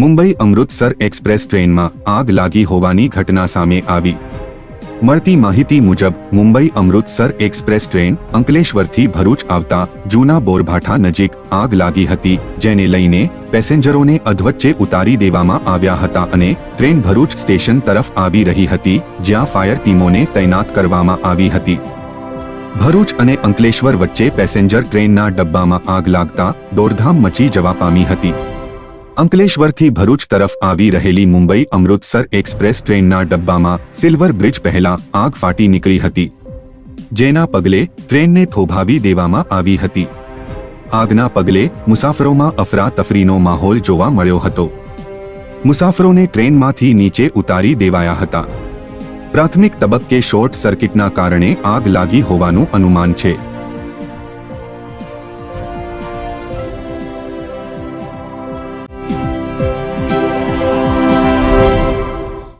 Mumbai Amritsar express ટ્રેનમાં આગ લાગી હોવાની ઘટના સામે આવી. મળતી માહિતી મુજબ, મુંબઈ અમૃતસર એક્સપ્રેસ ટ્રેન અંકલેશ્વરથી ભરૂચ આવતા જૂના બોરભાઠા નજીક આગ લાગી હતી, જેને લઈને પેસેન્જરોને અધવચ્ચે ઉતારી દેવામાં આવ્યા હતા અને ટ્રેન ભરૂચ સ્ટેશન તરફ આવી રહી હતી, જ્યાં ફાયર ટીમોને તૈનાત કરવામાં આવી હતી. ભરૂચ અને અંકલેશ્વર વચ્ચે પેસેન્જર ટ્રેનના ડબ્બામાં આગ લાગતા દોડધામ મચી જવા પામી હતી. અંકલેશ્વરથી ભરૂચ તરફ આવી રહેલી મુંબઈ અમૃતસર એક્સપ્રેસ ટ્રેનના ડબ્બામાં સિલ્વર બ્રિજ પહેલા આગ ફાટી નીકળી હતી, જેના પગલે ટ્રેનને થોભાવી દેવામાં આવી હતી. આગના પગલે મુસાફરોમાં અફરાતફરીનો માહોલ જોવા મળ્યો હતો. મુસાફરોને ટ્રેનમાંથી નીચે ઉતારી દેવાયા હતા. પ્રાથમિક તબક્કે શોર્ટ સર્કિટના કારણે આગ લાગી હોવાનું અનુમાન છે.